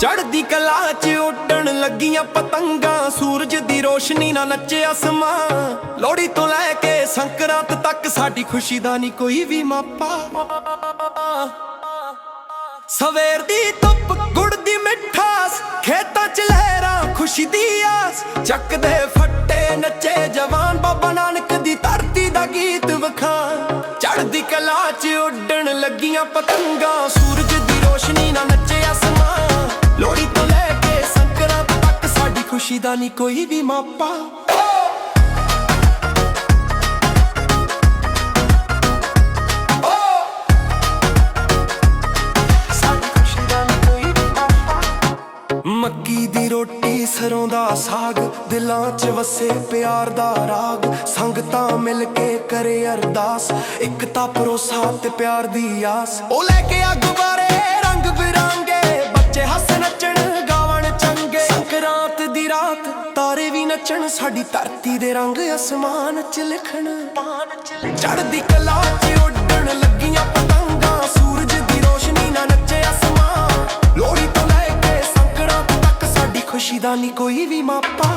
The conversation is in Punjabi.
ਚੜਦੀ ਕਲਾ 'ਚ ਉੱਡਣ ਲੱਗੀਆਂ ਪਤੰਗਾਂ, ਸੂਰਜ ਦੀ ਰੋਸ਼ਨੀ ਨਾਲ ਨੱਚੇ ਅਸਮਾਨ। ਲੋੜੀ ਤੋਂ ਲੈ ਕੇ ਸੰਕਰਾਂਤ ਤੱਕ ਸਾਡੀ ਖੁਸ਼ੀ ਦਾ ਨਹੀਂ ਕੋਈ ਵੀ ਮਾਪਾ। ਸਵੇਰ ਦੀ ਧੁੱਪ, ਗੁੜ ਦੀ ਮਿਠਾਸ, ਖੇਤਾਂ 'ਚ ਲਹਿਰਾਂ, ਖੁਸ਼ੀ ਦੀ ਆਸ। ਚੱਕਦੇ ਫੱਟੇ ਨੱਚੇ ਜਵਾਨ, ਬਾਬਾ ਨਾਨਕ ਦੀ ਧਰਤੀ ਦਾ ਗੀਤ ਵਖਾਣ। ਚੜਦੀ ਕਲਾ 'ਚ ਉੱਡਣ ਲੱਗੀਆਂ ਪਤੰਗਾਂ, ਸੂਰਜ ਖੁਸ਼ੀ ਦਾ ਨਹੀਂ ਕੋਈ ਵੀ ਮਾਪਾ ਨੀ ਕੋਈ ਵੀ ਮਾਪਾ। ਮੱਕੀ ਦੀ ਰੋਟੀ ਸਰੋਂ ਦਾ ਸਾਗ ਦਿਲਾਂ 'ਚ ਵਸੇ ਪਿਆਰ ਦਾ ਰਾਗ ਸੰਗਤਾਂ ਮਿਲ ਕੇ ਕਰੇ ਅਰਦਾਸ ਇੱਕ ਤਾਂ ਭਰੋਸਾ ਤੇ ਪਿਆਰ ਦੀ ਆਸ ਉਹ ਲੈ ਕੇ ਅੱਗ ਬਾਰੇ ਰਾਤ ਤਾਰੇ ਵੀ ਨੱਚਣ, ਸਾਡੀ ਧਰਤੀ ਦੇ ਰੰਗ ਅਸਮਾਨ 'ਚ ਲਿਖਣ। ਚੜ੍ਹਦੀ ਕਲਾ 'ਚ ਉੱਡਣ ਲੱਗੀਆਂ ਪਤੰਗਾਂ, ਸੂਰਜ ਦੀ ਰੋਸ਼ਨੀ ਨਾਲ ਨੱਚੇ ਅਸਮਾਨ। ਲੋਹੜੀ ਤੋਂ ਲੈ ਕੇ ਸੰਕਰਾਂਤ ਤੱਕ ਸਾਡੀ ਖੁਸ਼ੀ ਦਾ ਨਹੀਂ ਕੋਈ ਵੀ ਮਾਪਾ।